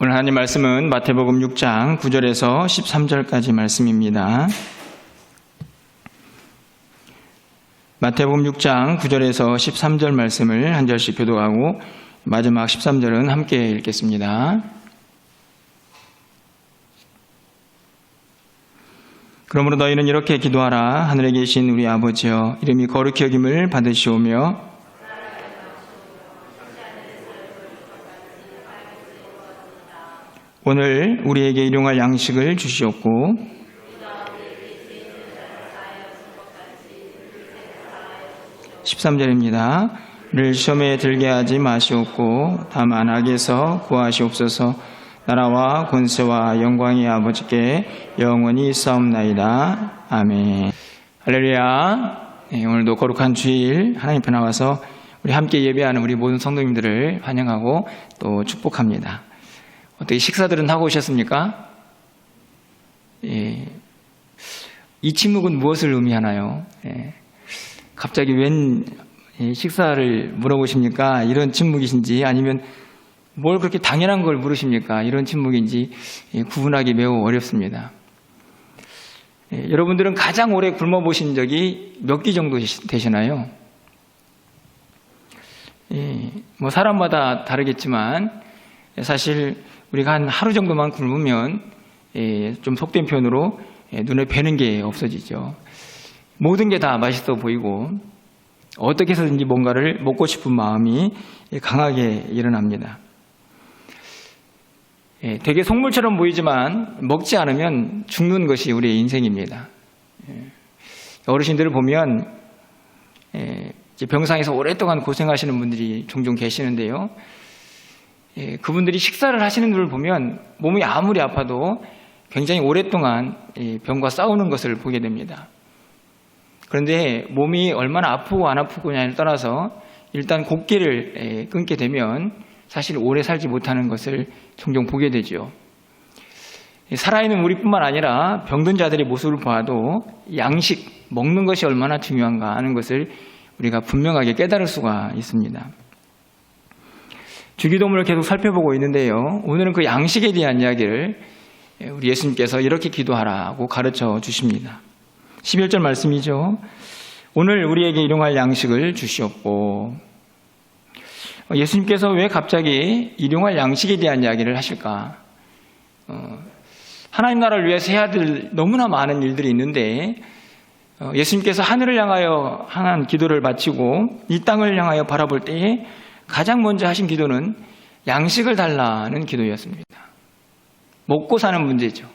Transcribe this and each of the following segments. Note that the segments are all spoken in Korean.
오늘 하나님 말씀은 마태복음 6장 9절에서 13절까지 말씀입니다. 마태복음 6장 9절에서 13절 말씀을 한 절씩 교도하고 마지막 13절은 함께 읽겠습니다. 그러므로 너희는 이렇게 기도하라 하늘에 계신 우리 아버지여 이름이 거룩히 여김을 받으시오며 오늘 우리에게 일용할 양식을 주시옵고 십삼 절입니다를 시험에 들게 하지 마시옵고 다만 악에서 구하시옵소서 나라와 권세와 영광이 아버지께 영원히 있사옵나이다. 아멘. 할렐루야. 네, 오늘도 거룩한 주일 하나님 앞에 나와서 우리 함께 예배하는 우리 모든 성도님들을 환영하고 또 축복합니다. 어떻게 식사들은 하고 오셨습니까? 예. 이 침묵은 무엇을 의미하나요? 예. 갑자기 웬 식사를 물어보십니까? 이런 침묵이신지 아니면 뭘 그렇게 당연한 걸 물으십니까? 이런 침묵인지 예, 구분하기 매우 어렵습니다. 예, 여러분들은 가장 오래 굶어보신 적이 몇 끼 정도 되시나요? 예, 뭐 사람마다 다르겠지만 사실 우리가 한 하루 정도만 굶으면 좀 속된 표현으로 눈에 뵈는 게 없어지죠. 모든 게 다 맛있어 보이고 어떻게 해서든지 뭔가를 먹고 싶은 마음이 강하게 일어납니다. 예, 되게 속물처럼 보이지만 먹지 않으면 죽는 것이 우리의 인생입니다. 예, 어르신들을 보면 예, 병상에서 오랫동안 고생하시는 분들이 종종 계시는데요. 그분들이 식사를 하시는 분을 보면 몸이 아무리 아파도 굉장히 오랫동안 병과 싸우는 것을 보게 됩니다. 그런데 몸이 얼마나 아프고 안 아프고냐를 떠나서 일단 곡기를 끊게 되면 사실 오래 살지 못하는 것을 종종 보게 되죠. 살아있는 우리뿐만 아니라 병든 자들의 모습을 봐도 양식, 먹는 것이 얼마나 중요한가 하는 것을 우리가 분명하게 깨달을 수가 있습니다. 주기도문을 계속 살펴보고 있는데요. 오늘은 그 양식에 대한 이야기를 우리 예수님께서 이렇게 기도하라고 가르쳐 주십니다. 11절 말씀이죠. 오늘 우리에게 일용할 양식을 주시옵고 예수님께서 왜 갑자기 일용할 양식에 대한 이야기를 하실까? 어, 하나님 나라를 위해서 해야 될 너무나 많은 일들이 있는데 어, 예수님께서 하늘을 향하여 향한 기도를 마치고 이 땅을 향하여 바라볼 때에 가장 먼저 하신 기도는 양식을 달라는 기도였습니다. 먹고 사는 문제죠.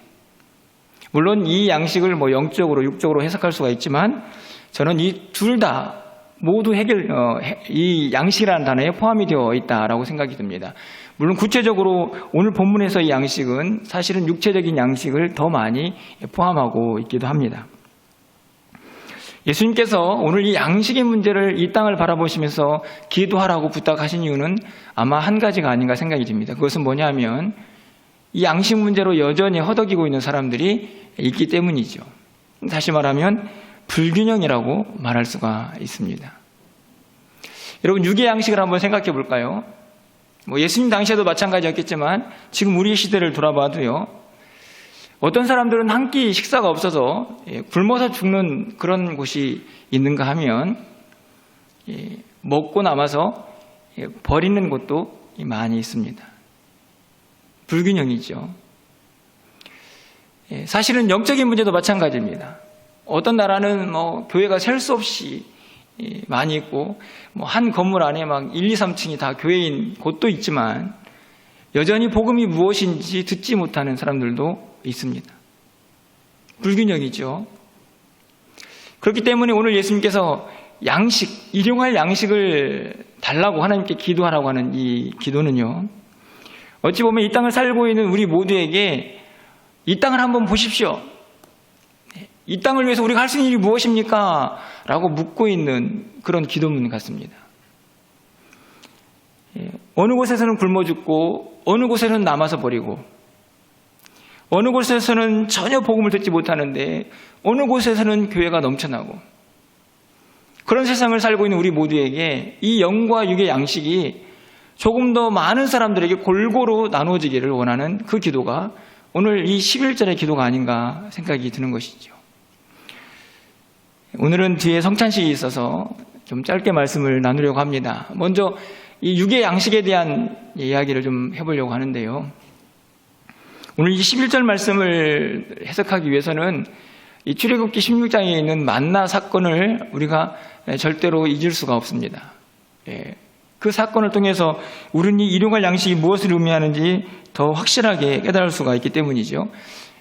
물론 이 양식을 뭐 영적으로 육적으로 해석할 수가 있지만 저는 이 둘 다 모두 해결 어, 이 양식이라는 단어에 포함이 되어 있다라고 생각이 듭니다. 물론 구체적으로 오늘 본문에서 이 양식은 사실은 육체적인 양식을 더 많이 포함하고 있기도 합니다. 예수님께서 오늘 이 양식의 문제를 이 땅을 바라보시면서 기도하라고 부탁하신 이유는 아마 한 가지가 아닌가 생각이 듭니다. 그것은 뭐냐면 이 양식 문제로 여전히 허덕이고 있는 사람들이 있기 때문이죠. 다시 말하면 불균형이라고 말할 수가 있습니다. 여러분 유괴 양식을 한번 생각해 볼까요? 뭐 예수님 당시에도 마찬가지였겠지만 지금 우리 시대를 돌아봐도요. 어떤 사람들은 한 끼 식사가 없어서 예, 굶어서 죽는 그런 곳이 있는가 하면 예, 먹고 남아서 예, 버리는 곳도 많이 있습니다. 불균형이죠. 예, 사실은 영적인 문제도 마찬가지입니다. 어떤 나라는 뭐 교회가 셀 수 없이 예, 많이 있고 뭐 한 건물 안에 막 1, 2, 3층이 다 교회인 곳도 있지만 여전히 복음이 무엇인지 듣지 못하는 사람들도 있습니다. 불균형이죠. 그렇기 때문에 오늘 예수님께서 양식, 일용할 양식을 달라고 하나님께 기도하라고 하는 이 기도는요. 어찌 보면 이 땅을 살고 있는 우리 모두에게 이 땅을 한번 보십시오. 이 땅을 위해서 우리가 할 수 있는 일이 무엇입니까? 라고 묻고 있는 그런 기도문 같습니다. 예, 어느 곳에서는 굶어 죽고, 어느 곳에서는 남아서 버리고, 어느 곳에서는 전혀 복음을 듣지 못하는데, 어느 곳에서는 교회가 넘쳐나고, 그런 세상을 살고 있는 우리 모두에게 이 영과 육의 양식이 조금 더 많은 사람들에게 골고루 나눠지기를 원하는 그 기도가 오늘 이 11절의 기도가 아닌가 생각이 드는 것이죠. 오늘은 뒤에 성찬식이 있어서 좀 짧게 말씀을 나누려고 합니다. 먼저 이 육의 양식에 대한 이야기를 좀 해보려고 하는데요. 오늘 이 11절 말씀을 해석하기 위해서는 이 출애굽기 16장에 있는 만나 사건을 우리가 절대로 잊을 수가 없습니다. 예. 그 사건을 통해서 우리는 이 일용할 양식이 무엇을 의미하는지 더 확실하게 깨달을 수가 있기 때문이죠.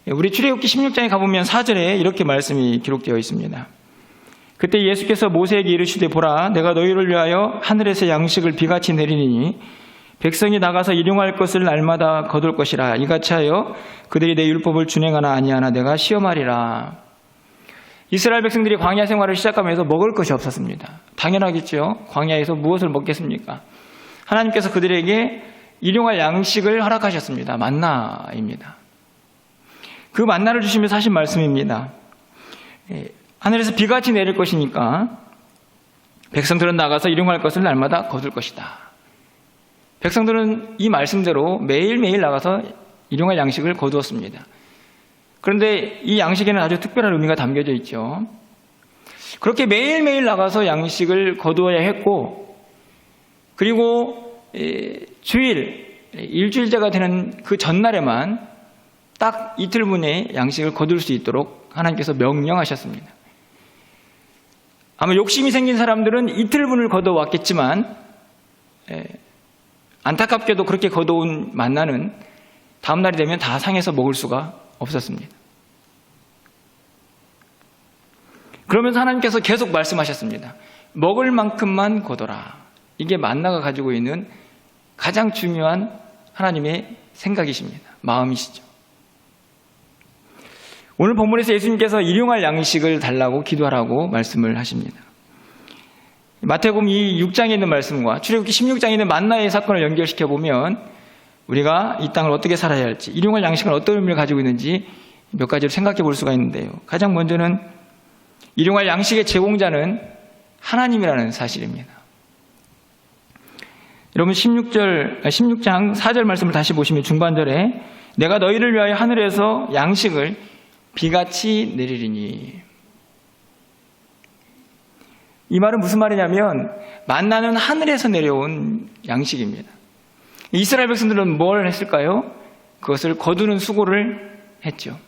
예, 우리 출애굽기 16장에 가보면 4절에 이렇게 말씀이 기록되어 있습니다. 그때 예수께서 모세에게 이르시되 보라 내가 너희를 위하여 하늘에서 양식을 비같이 내리니 백성이 나가서 일용할 것을 날마다 거둘 것이라 이같이 하여 그들이 내 율법을 준행하나 아니하나 내가 시험하리라 이스라엘 백성들이 광야 생활을 시작하면서 먹을 것이 없었습니다. 당연하겠죠. 광야에서 무엇을 먹겠습니까? 하나님께서 그들에게 일용할 양식을 허락하셨습니다. 만나입니다. 그 만나를 주시면서 하신 말씀입니다. 예, 하늘에서 비같이 내릴 것이니까 백성들은 나가서 일용할 것을 날마다 거둘 것이다. 백성들은 이 말씀대로 매일매일 나가서 일용할 양식을 거두었습니다. 그런데 이 양식에는 아주 특별한 의미가 담겨져 있죠. 그렇게 매일매일 나가서 양식을 거두어야 했고, 그리고 주일, 일주일째가 되는 그 전날에만 딱 이틀분의 양식을 거둘 수 있도록 하나님께서 명령하셨습니다. 아마 욕심이 생긴 사람들은 이틀분을 거둬왔겠지만, 안타깝게도 그렇게 거둬온 만나는 다음날이 되면 다 상해서 먹을 수가 없었습니다. 그러면서 하나님께서 계속 말씀하셨습니다. 먹을 만큼만 거둬라. 이게 만나가 가지고 있는 가장 중요한 하나님의 생각이십니다. 마음이시죠. 오늘 본문에서 예수님께서 일용할 양식을 달라고 기도하라고 말씀을 하십니다. 마태복음 이 6장에 있는 말씀과 출애굽기 16장에 있는 만나의 사건을 연결시켜 보면 우리가 이 땅을 어떻게 살아야 할지, 일용할 양식은 어떤 의미를 가지고 있는지 몇 가지를 생각해 볼 수가 있는데요. 가장 먼저는 일용할 양식의 제공자는 하나님이라는 사실입니다. 여러분 16절 16장 4절 말씀을 다시 보시면 중반절에 내가 너희를 위하여 하늘에서 양식을 비같이 내리리니 이 말은 무슨 말이냐면 만나는 하늘에서 내려온 양식입니다. 이스라엘 백성들은 뭘 했을까요? 그것을 거두는 수고를 했죠.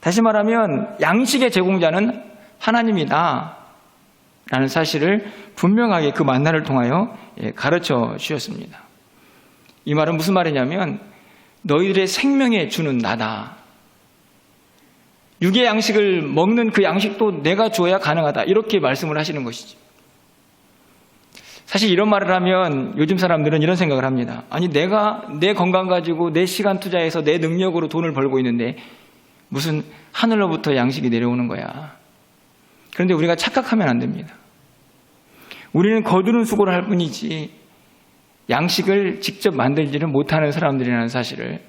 다시 말하면 양식의 제공자는 하나님이다. 라는 사실을 분명하게 그 만나를 통하여 예, 가르쳐 주셨습니다. 이 말은 무슨 말이냐면 너희들의 생명에 주는 나다. 육의 양식을 먹는 그 양식도 내가 줘야 가능하다. 이렇게 말씀을 하시는 것이죠. 사실 이런 말을 하면 요즘 사람들은 이런 생각을 합니다. 아니, 내가 내 건강 가지고 내 시간 투자해서 내 능력으로 돈을 벌고 있는데 무슨 하늘로부터 양식이 내려오는 거야. 그런데 우리가 착각하면 안 됩니다. 우리는 거두는 수고를 할 뿐이지 양식을 직접 만들지는 못하는 사람들이라는 사실을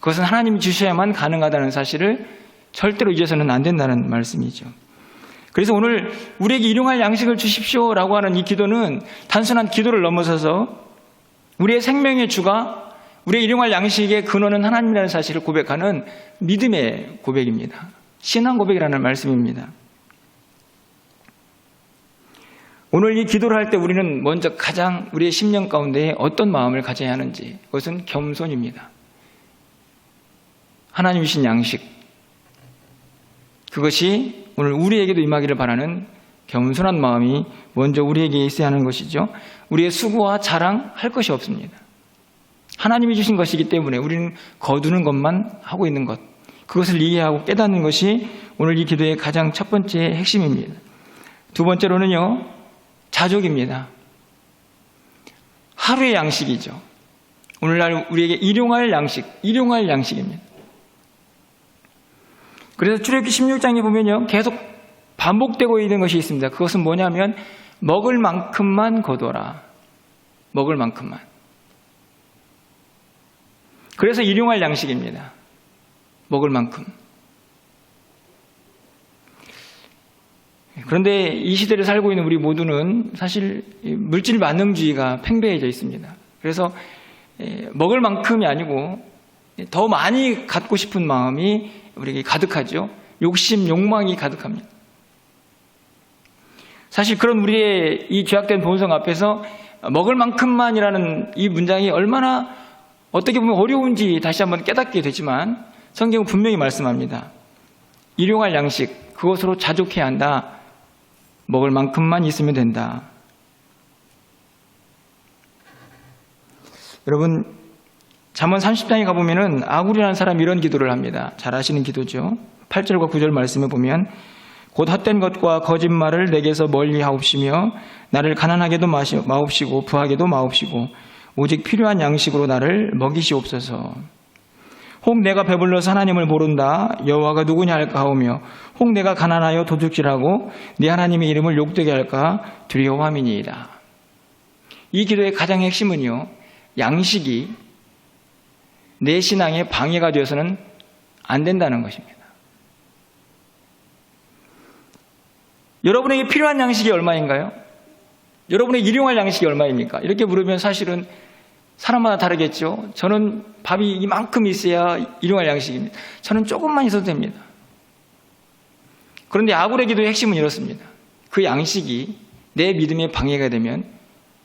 그것은 하나님이 주셔야만 가능하다는 사실을 절대로 잊어서는 안 된다는 말씀이죠. 그래서 오늘 우리에게 일용할 양식을 주십시오라고 하는 이 기도는 단순한 기도를 넘어서서 우리의 생명의 주가 우리의 일용할 양식의 근원은 하나님이라는 사실을 고백하는 믿음의 고백입니다. 신앙 고백이라는 말씀입니다. 오늘 이 기도를 할 때 우리는 먼저 가장 우리의 심령 가운데 어떤 마음을 가져야 하는지 그것은 겸손입니다. 하나님이신 양식 그것이 오늘 우리에게도 임하기를 바라는 겸손한 마음이 먼저 우리에게 있어야 하는 것이죠. 우리의 수고와 자랑 할 것이 없습니다. 하나님이 주신 것이기 때문에 우리는 거두는 것만 하고 있는 것. 그것을 이해하고 깨닫는 것이 오늘 이 기도의 가장 첫 번째 핵심입니다. 두 번째로는요, 자족입니다. 하루의 양식이죠. 오늘날 우리에게 일용할 양식, 일용할 양식입니다. 그래서 출애굽기 16장에 보면요. 계속 반복되고 있는 것이 있습니다. 그것은 뭐냐면 먹을 만큼만 거둬라. 먹을 만큼만. 그래서 일용할 양식입니다. 먹을 만큼. 그런데 이 시대를 살고 있는 우리 모두는 사실 이 물질 만능주의가 팽배해져 있습니다. 그래서 에, 먹을 만큼이 아니고 더 많이 갖고 싶은 마음이 우리에게 가득하죠. 욕심, 욕망이 가득합니다. 사실 그런 우리의 이 죄악된 본성 앞에서 먹을 만큼만이라는 이 문장이 얼마나 어떻게 보면 어려운지 다시 한번 깨닫게 되지만 성경은 분명히 말씀합니다. 일용할 양식, 그것으로 자족해야 한다. 먹을 만큼만 있으면 된다. 여러분, 잠언 30장에 가보면은 아굴이라는 사람이 이런 기도를 합니다. 잘 아시는 기도죠. 8절과 9절 말씀에 보면 곧 헛된 것과 거짓말을 내게서 멀리 하옵시며 나를 가난하게도 마옵시고 부하게도 마옵시고 오직 필요한 양식으로 나를 먹이시옵소서. 혹 내가 배불러서 하나님을 모른다 여호와가 누구냐 할까 하오며 혹 내가 가난하여 도둑질하고 네 하나님의 이름을 욕되게 할까 두려워함이니이다. 이 기도의 가장 핵심은요. 양식이 내 신앙에 방해가 되어서는 안 된다는 것입니다. 여러분에게 필요한 양식이 얼마인가요? 여러분의 일용할 양식이 얼마입니까? 이렇게 물으면 사실은 사람마다 다르겠죠. 저는 밥이 이만큼 있어야 일용할 양식입니다. 저는 조금만 있어도 됩니다. 그런데 아굴의 기도의 핵심은 이렇습니다. 그 양식이 내 믿음에 방해가 되면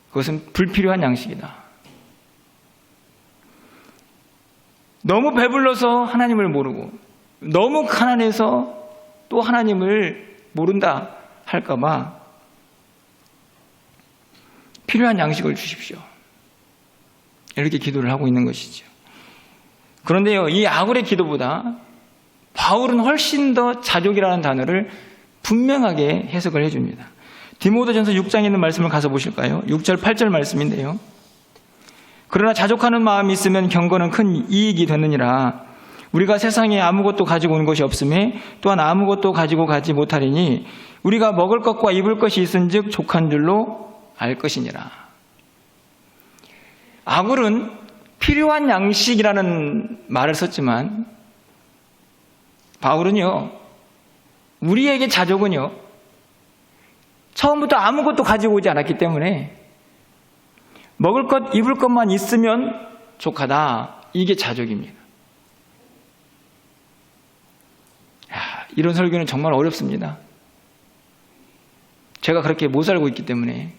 그것은 불필요한 양식이다. 너무 배불러서 하나님을 모르고 너무 가난해서 또 하나님을 모른다 할까봐 필요한 양식을 주십시오. 이렇게 기도를 하고 있는 것이죠. 그런데요, 이 아굴의 기도보다 바울은 훨씬 더 자족이라는 단어를 분명하게 해석을 해줍니다. 디모데전서 6장에 있는 말씀을 가서 보실까요? 6절, 8절 말씀인데요. 그러나 자족하는 마음이 있으면 경건은 큰 이익이 되느니라. 우리가 세상에 아무것도 가지고 온 것이 없음에 또한 아무것도 가지고 가지 못하리니 우리가 먹을 것과 입을 것이 있은즉 족한 줄로 알 것이니라. 아굴은 필요한 양식이라는 말을 썼지만 바울은요 우리에게 자족은요 처음부터 아무것도 가지고 오지 않았기 때문에 먹을 것, 입을 것만 있으면 족하다. 이게 자족입니다. 야, 이런 설교는 정말 어렵습니다. 제가 그렇게 못 살고 있기 때문에.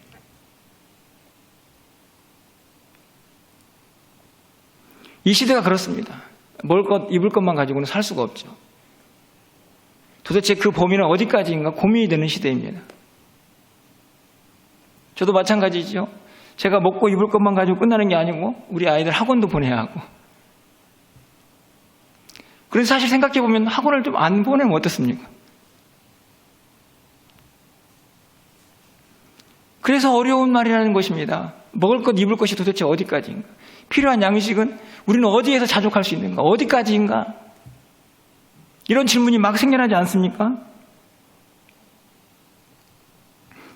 이 시대가 그렇습니다. 먹을 것, 입을 것만 가지고는 살 수가 없죠. 도대체 그 범위는 어디까지인가 고민이 되는 시대입니다. 저도 마찬가지죠. 제가 먹고 입을 것만 가지고 끝나는 게 아니고 우리 아이들 학원도 보내야 하고. 그래서 사실 생각해 보면 학원을 좀 안 보내면 어떻습니까? 그래서 어려운 말이라는 것입니다. 먹을 것, 입을 것이 도대체 어디까지인가? 필요한 양식은 우리는 어디에서 자족할 수 있는가? 어디까지인가? 이런 질문이 막 생겨나지 않습니까?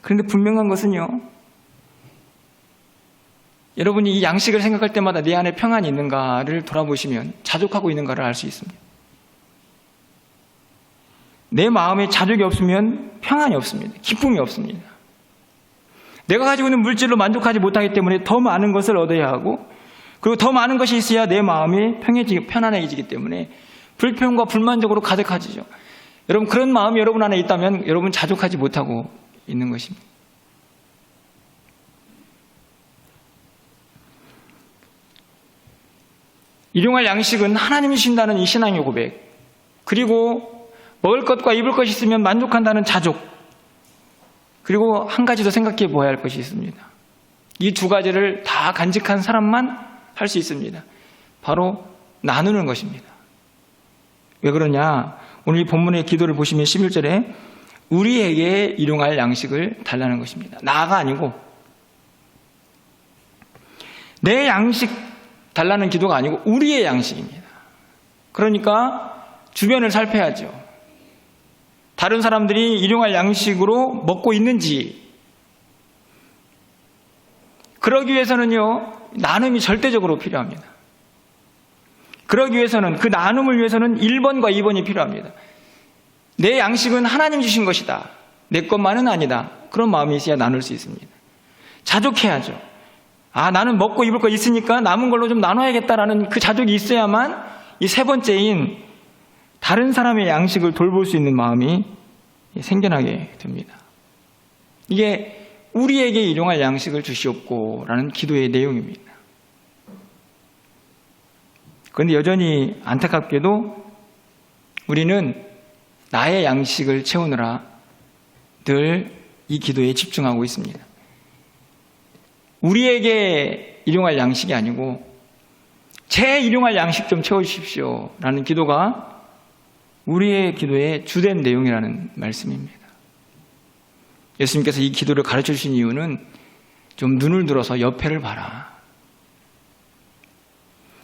그런데 분명한 것은요, 여러분이 이 양식을 생각할 때마다 내 안에 평안이 있는가를 돌아보시면 자족하고 있는가를 알 수 있습니다. 내 마음에 자족이 없으면 평안이 없습니다. 기쁨이 없습니다. 내가 가지고 있는 물질로 만족하지 못하기 때문에 더 많은 것을 얻어야 하고 그리고 더 많은 것이 있어야 내 마음이 평해지기, 편안해지기 때문에 불평과 불만족으로 가득하지죠. 여러분 그런 마음이 여러분 안에 있다면 여러분 자족하지 못하고 있는 것입니다. 일용할 양식은 하나님이 주신다는 이 신앙의 고백, 그리고 먹을 것과 입을 것이 있으면 만족한다는 자족, 그리고 한 가지 더 생각해 보아야 할 것이 있습니다. 이 두 가지를 다 간직한 사람만 할 수 있습니다. 바로 나누는 것입니다. 왜 그러냐? 오늘 이 본문의 기도를 보시면 11절에 우리에게 일용할 양식을 달라는 것입니다. 나가 아니고 내 양식 달라는 기도가 아니고 우리의 양식입니다. 그러니까 주변을 살펴야죠. 다른 사람들이 일용할 양식으로 먹고 있는지 그러기 위해서는요 나눔이 절대적으로 필요합니다. 그러기 위해서는 그 나눔을 위해서는 1번과 2번이 필요합니다. 내 양식은 하나님 주신 것이다. 내 것만은 아니다. 그런 마음이 있어야 나눌 수 있습니다. 자족해야죠. 아, 나는 먹고 입을 거 있으니까 남은 걸로 좀 나눠야겠다라는 그 자족이 있어야만 이 세 번째인 다른 사람의 양식을 돌볼 수 있는 마음이 생겨나게 됩니다. 이게 우리에게 일용할 양식을 주시옵고라는 기도의 내용입니다. 그런데 여전히 안타깝게도 우리는 나의 양식을 채우느라 늘 이 기도에 집중하고 있습니다. 우리에게 일용할 양식이 아니고 제 일용할 양식 좀 채워주십시오 라는 기도가 우리의 기도의 주된 내용이라는 말씀입니다. 예수님께서 이 기도를 가르쳐 주신 이유는 좀 눈을 들어서 옆에를 봐라.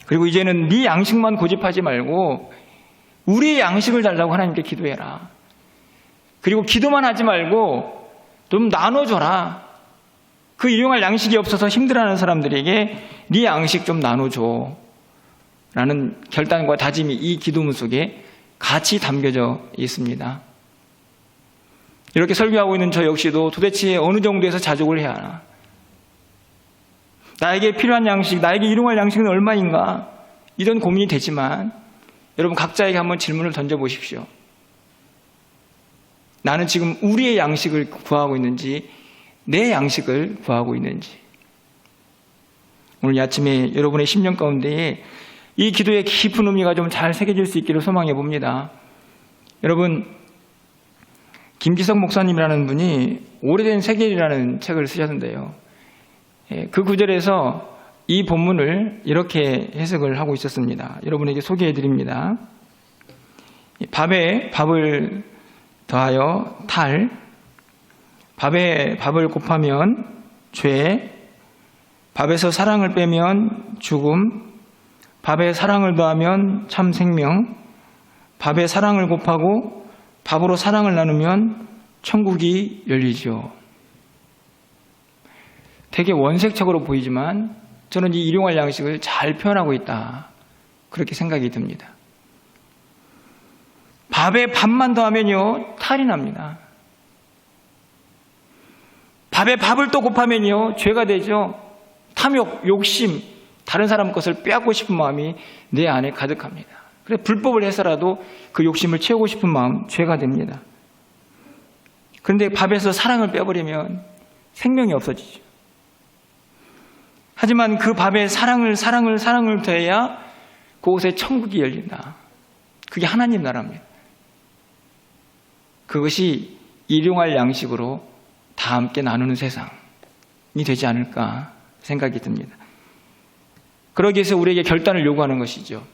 그리고 이제는 네 양식만 고집하지 말고 우리의 양식을 달라고 하나님께 기도해라. 그리고 기도만 하지 말고 좀 나눠줘라. 그 일용할 양식이 없어서 힘들어하는 사람들에게 네 양식 좀 나눠줘. 라는 결단과 다짐이 이 기도문 속에 같이 담겨져 있습니다. 이렇게 설교하고 있는 저 역시도 도대체 어느 정도에서 자족을 해야 하나? 나에게 필요한 양식, 나에게 일용할 양식은 얼마인가? 이런 고민이 되지만 여러분 각자에게 한번 질문을 던져보십시오. 나는 지금 우리의 양식을 구하고 있는지 내 양식을 구하고 있는지 오늘 아침에 여러분의 심령 가운데에 이 기도의 깊은 의미가 좀 잘 새겨질 수 있기를 소망해 봅니다. 여러분 김기석 목사님이라는 분이 오래된 세계이라는 책을 쓰셨는데요. 예, 그 구절에서 이 본문을 이렇게 해석을 하고 있었습니다. 여러분에게 소개해 드립니다. 밥에 밥을 더하여 탈, 밥에 밥을 곱하면 죄, 밥에서 사랑을 빼면 죽음, 밥에 사랑을 더하면 참 생명, 밥에 사랑을 곱하고 밥으로 사랑을 나누면 천국이 열리죠. 되게 원색적으로 보이지만 저는 이 일용할 양식을 잘 표현하고 있다. 그렇게 생각이 듭니다. 밥에 밥만 더하면요, 탈이 납니다. 밥에 밥을 또 곱하면요, 죄가 되죠. 탐욕, 욕심, 다른 사람 것을 빼앗고 싶은 마음이 내 안에 가득합니다. 그래 불법을 해서라도 그 욕심을 채우고 싶은 마음, 죄가 됩니다. 그런데 밥에서 사랑을 빼버리면 생명이 없어지죠. 하지만 그 밥에 사랑을, 사랑을, 사랑을 더해야 그곳에 천국이 열린다. 그게 하나님 나라입니다. 그것이 일용할 양식으로 다 함께 나누는 세상이 되지 않을까 생각이 듭니다. 그러기 위해서 우리에게 결단을 요구하는 것이죠.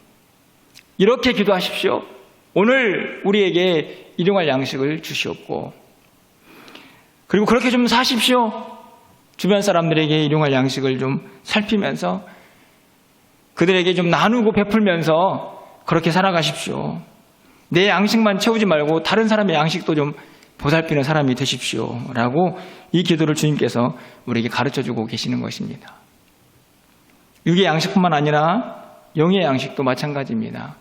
이렇게 기도하십시오. 오늘 우리에게 일용할 양식을 주시옵고, 그리고 그렇게 좀 사십시오. 주변 사람들에게 일용할 양식을 좀 살피면서 그들에게 좀 나누고 베풀면서 그렇게 살아가십시오. 내 양식만 채우지 말고 다른 사람의 양식도 좀 보살피는 사람이 되십시오. 라고 이 기도를 주님께서 우리에게 가르쳐 주고 계시는 것입니다. 육의 양식뿐만 아니라 영의 양식도 마찬가지입니다.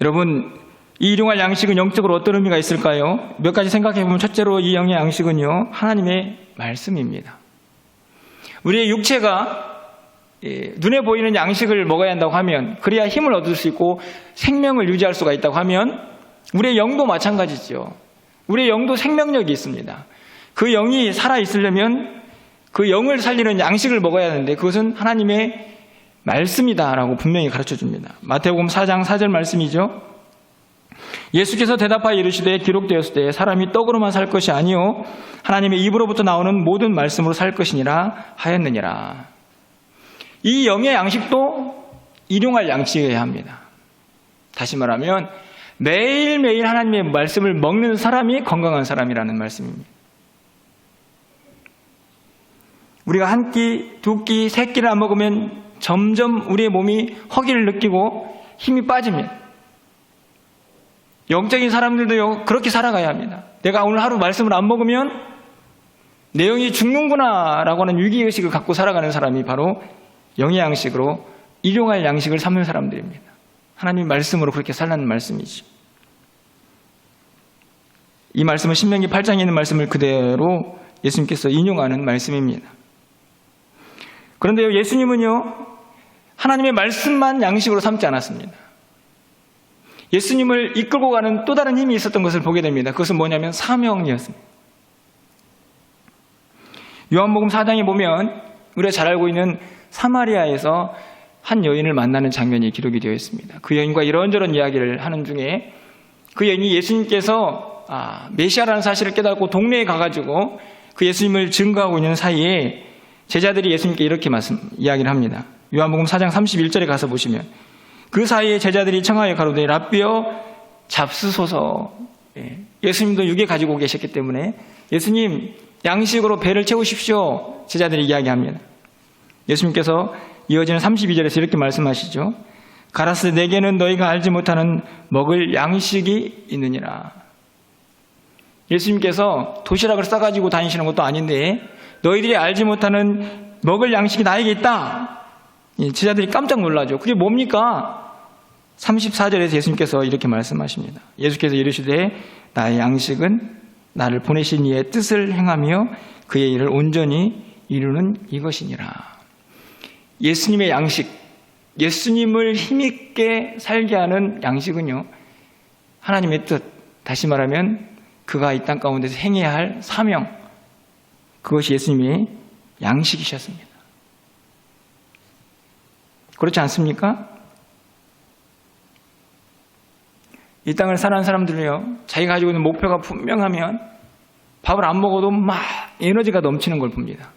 여러분, 이 일용할 양식은 영적으로 어떤 의미가 있을까요? 몇 가지 생각해 보면 첫째로 이 영의 양식은요, 하나님의 말씀입니다. 우리의 육체가 예, 눈에 보이는 양식을 먹어야 한다고 하면 그래야 힘을 얻을 수 있고 생명을 유지할 수가 있다고 하면 우리의 영도 마찬가지죠. 우리의 영도 생명력이 있습니다. 그 영이 살아 있으려면 그 영을 살리는 양식을 먹어야 하는데 그것은 하나님의 말씀이다라고 분명히 가르쳐 줍니다. 마태복음 4장 4절 말씀이죠. 예수께서 대답하여 이르시되 기록되었을 때 사람이 떡으로만 살 것이 아니요 하나님의 입으로부터 나오는 모든 말씀으로 살 것이니라 하였느니라. 이 영의 양식도 일용할 양식이어야 합니다. 다시 말하면 매일매일 하나님의 말씀을 먹는 사람이 건강한 사람이라는 말씀입니다. 우리가 한 끼, 두 끼, 세 끼를 안 먹으면 점점 우리의 몸이 허기를 느끼고 힘이 빠집니다. 영적인 사람들도요, 그렇게 살아가야 합니다. 내가 오늘 하루 말씀을 안 먹으면 내 영이 죽는구나라고 하는 위기의식을 갖고 살아가는 사람이 바로 영의 양식으로 일용할 양식을 삼는 사람들입니다. 하나님 말씀으로 그렇게 살라는 말씀이죠. 이 말씀은 신명기 8장에 있는 말씀을 그대로 예수님께서 인용하는 말씀입니다. 그런데요, 예수님은요, 하나님의 말씀만 양식으로 삼지 않았습니다. 예수님을 이끌고 가는 또 다른 힘이 있었던 것을 보게 됩니다. 그것은 뭐냐면 사명이었습니다. 요한복음 4장에 보면 우리가 잘 알고 있는 사마리아에서 한 여인을 만나는 장면이 기록이 되어 있습니다. 그 여인과 이런저런 이야기를 하는 중에 그 여인이 예수님께서 아, 메시아라는 사실을 깨닫고 동네에 가가지고 그 예수님을 증거하고 있는 사이에 제자들이 예수님께 이렇게 말씀 이야기를 합니다. 요한복음 4장 31절에 가서 보시면 그 사이에 제자들이 청하여 가로되 라비어 잡수소서 예, 예수님도 육에 가지고 계셨기 때문에 예수님 양식으로 배를 채우십시오 제자들이 이야기합니다. 예수님께서 이어지는 32절에서 이렇게 말씀하시죠. 가라스 내게는 너희가 알지 못하는 먹을 양식이 있느니라. 예수님께서 도시락을 싸가지고 다니시는 것도 아닌데 너희들이 알지 못하는 먹을 양식이 나에게 있다. 이 제자들이 깜짝 놀라죠. 그게 뭡니까? 34절에서 예수님께서 이렇게 말씀하십니다. 예수께서 이르시되 나의 양식은 나를 보내신 이의 뜻을 행하며 그의 일을 온전히 이루는 이것이니라. 예수님의 양식, 예수님을 힘있게 살게 하는 양식은요, 하나님의 뜻, 다시 말하면 그가 이 땅 가운데서 행해야 할 사명, 그것이 예수님의 양식이셨습니다. 그렇지 않습니까? 이 땅을 사는 사람들은요, 자기가 가지고 있는 목표가 분명하면 밥을 안 먹어도 막 에너지가 넘치는 걸 봅니다.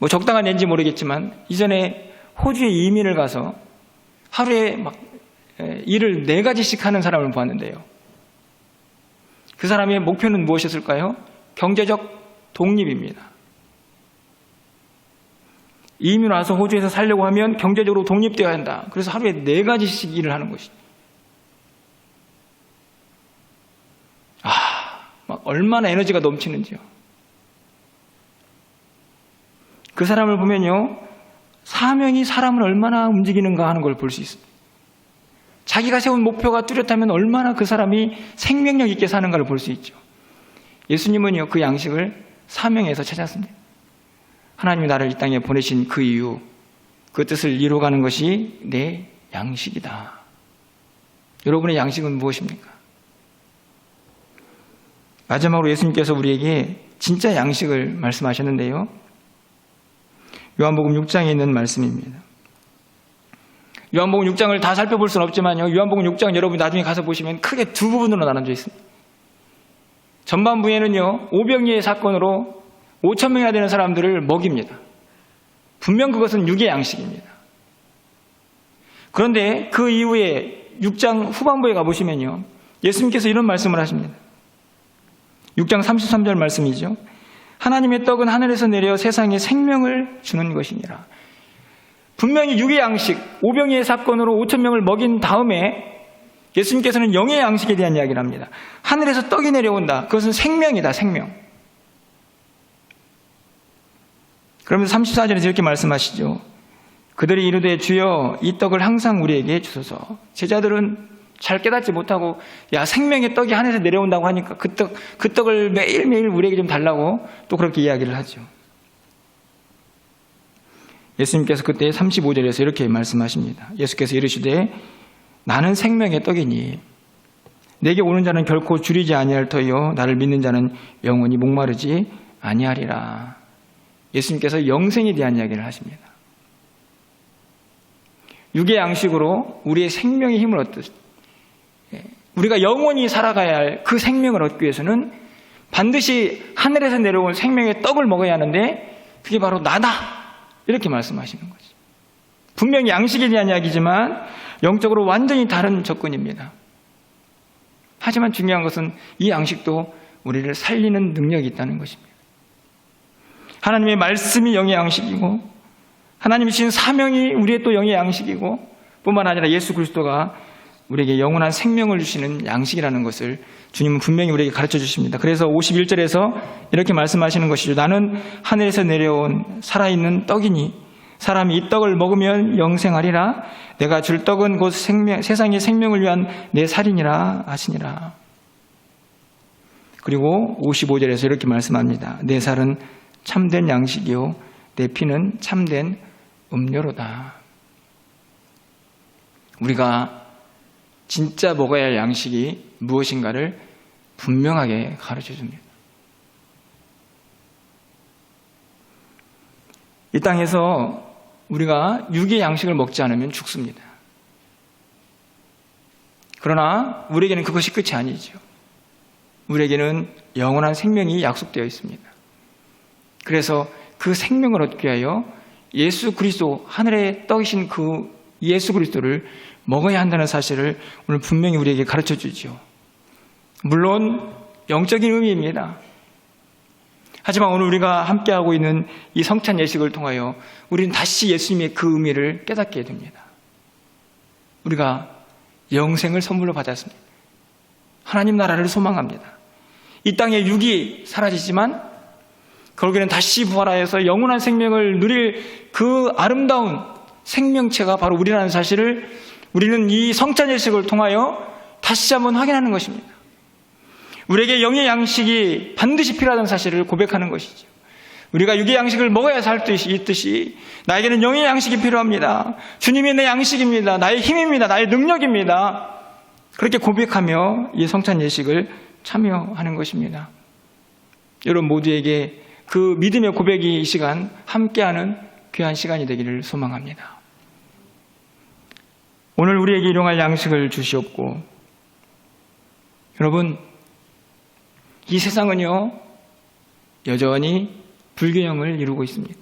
뭐 적당한 예인지 모르겠지만 이전에 호주에 이민을 가서 하루에 막 일을 네 가지씩 하는 사람을 보았는데요. 그 사람의 목표는 무엇이었을까요? 경제적 독립입니다. 이민 와서 호주에서 살려고 하면 경제적으로 독립되어야 한다. 그래서 하루에 네 가지씩 일을 하는 것이죠. 아, 막 얼마나 에너지가 넘치는지요. 그 사람을 보면요, 사명이 사람을 얼마나 움직이는가 하는 걸 볼 수 있습니다. 자기가 세운 목표가 뚜렷하면 얼마나 그 사람이 생명력 있게 사는가를 볼 수 있죠. 예수님은요, 그 양식을 사명에서 찾았습니다. 하나님이 나를 이 땅에 보내신 그 이유, 그 뜻을 이루어가는 것이 내 양식이다. 여러분의 양식은 무엇입니까? 마지막으로 예수님께서 우리에게 진짜 양식을 말씀하셨는데요. 요한복음 6장에 있는 말씀입니다. 요한복음 6장을 다 살펴볼 수는 없지만요. 요한복음 6장 여러분이 나중에 가서 보시면 크게 두 부분으로 나눠져 있습니다. 전반부에는요. 오병이의 사건으로 5천 명이나 되는 사람들을 먹입니다. 분명 그것은 육의 양식입니다. 그런데 그 이후에 6장 후반부에 가보시면요. 예수님께서 이런 말씀을 하십니다. 6장 33절 말씀이죠. 하나님의 떡은 하늘에서 내려 세상에 생명을 주는 것이니라. 분명히 육의 양식, 오병이의 사건으로 5천 명을 먹인 다음에 예수님께서는 영의 양식에 대한 이야기를 합니다. 하늘에서 떡이 내려온다. 그것은 생명이다, 생명. 그러면서 34절에서 이렇게 말씀하시죠. 그들이 이르되 주여 이 떡을 항상 우리에게 주소서. 제자들은 잘 깨닫지 못하고 야 생명의 떡이 하늘에서 내려온다고 하니까 그 떡 그 떡을 매일매일 우리에게 좀 달라고 또 그렇게 이야기를 하죠. 예수님께서 그때 35절에서 이렇게 말씀하십니다. 예수께서 이르시되 나는 생명의 떡이니 내게 오는 자는 결코 줄이지 아니할 터요 나를 믿는 자는 영원히 목마르지 아니하리라. 예수님께서 영생에 대한 이야기를 하십니다. 육의 양식으로 우리의 생명의 힘을 얻듯 우리가 영원히 살아가야 할 그 생명을 얻기 위해서는 반드시 하늘에서 내려온 생명의 떡을 먹어야 하는데 그게 바로 나다. 이렇게 말씀하시는 거죠. 분명히 양식에 대한 이야기지만 영적으로 완전히 다른 접근입니다. 하지만 중요한 것은 이 양식도 우리를 살리는 능력이 있다는 것입니다. 하나님의 말씀이 영의 양식이고 하나님이 주신 사명이 우리의 또 영의 양식이고 뿐만 아니라 예수 그리스도가 우리에게 영원한 생명을 주시는 양식이라는 것을 주님은 분명히 우리에게 가르쳐 주십니다. 그래서 51절에서 이렇게 말씀하시는 것이죠. 나는 하늘에서 내려온 살아있는 떡이니 사람이 이 떡을 먹으면 영생하리라. 내가 줄 떡은 곧 생명, 세상의 생명을 위한 내 살이니라 하시니라. 그리고 55절에서 이렇게 말씀합니다. 내 살은 참된 양식이요. 내 피는 참된 음료로다. 우리가 진짜 먹어야 할 양식이 무엇인가를 분명하게 가르쳐 줍니다. 이 땅에서 우리가 육의 양식을 먹지 않으면 죽습니다. 그러나 우리에게는 그것이 끝이 아니죠. 우리에게는 영원한 생명이 약속되어 있습니다. 그래서 그 생명을 얻기 위하여 예수 그리스도 하늘의 떡이신 그 예수 그리스도를 먹어야 한다는 사실을 오늘 분명히 우리에게 가르쳐 주지요. 물론 영적인 의미입니다. 하지만 오늘 우리가 함께하고 있는 이 성찬 예식을 통하여 우리는 다시 예수님의 그 의미를 깨닫게 됩니다. 우리가 영생을 선물로 받았습니다. 하나님 나라를 소망합니다. 이 땅의 육이 사라지지만 결국에는 다시 부활하여서 영원한 생명을 누릴 그 아름다운 생명체가 바로 우리라는 사실을 우리는 이 성찬 예식을 통하여 다시 한번 확인하는 것입니다. 우리에게 영의 양식이 반드시 필요하다는 사실을 고백하는 것이죠. 우리가 육의 양식을 먹어야 살 듯이 있듯이 나에게는 영의 양식이 필요합니다. 주님이 내 양식입니다. 나의 힘입니다. 나의 능력입니다. 그렇게 고백하며 이 성찬 예식을 참여하는 것입니다. 여러분 모두에게 그 믿음의 고백이 이 시간 함께하는 귀한 시간이 되기를 소망합니다. 오늘 우리에게 일용할 양식을 주시옵고 여러분 이 세상은요 여전히 불균형을 이루고 있습니다.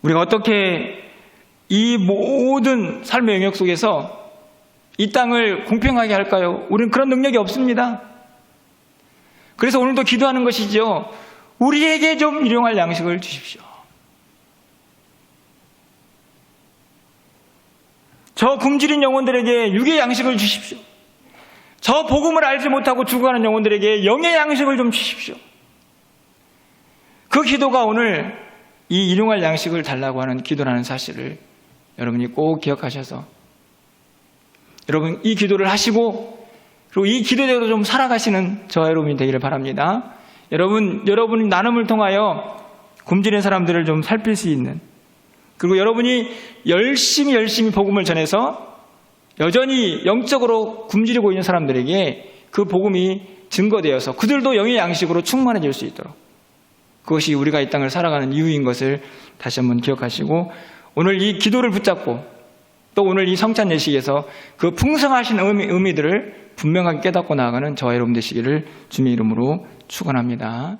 우리가 어떻게 이 모든 삶의 영역 속에서 이 땅을 공평하게 할까요? 우리는 그런 능력이 없습니다. 그래서 오늘도 기도하는 것이죠. 우리에게 좀 일용할 양식을 주십시오. 저 굶주린 영혼들에게 육의 양식을 주십시오. 저 복음을 알지 못하고 죽어가는 영혼들에게 영의 양식을 좀 주십시오. 그 기도가 오늘 이 일용할 양식을 달라고 하는 기도라는 사실을 여러분이 꼭 기억하셔서 여러분 이 기도를 하시고 그리고 이 기도대로 좀 살아가시는 저와 여러분이 되기를 바랍니다. 여러분 여러분 나눔을 통하여 굶주린 사람들을 좀 살필 수 있는 그리고 여러분이 열심히 열심히 복음을 전해서 여전히 영적으로 굶주리고 있는 사람들에게 그 복음이 증거되어서 그들도 영의 양식으로 충만해질 수 있도록 그것이 우리가 이 땅을 살아가는 이유인 것을 다시 한번 기억하시고 오늘 이 기도를 붙잡고 또 오늘 이 성찬 예식에서 그 풍성하신 의미, 의미들을 분명하게 깨닫고 나아가는 저와 여러분 되시기를 주님의 이름으로 축원합니다.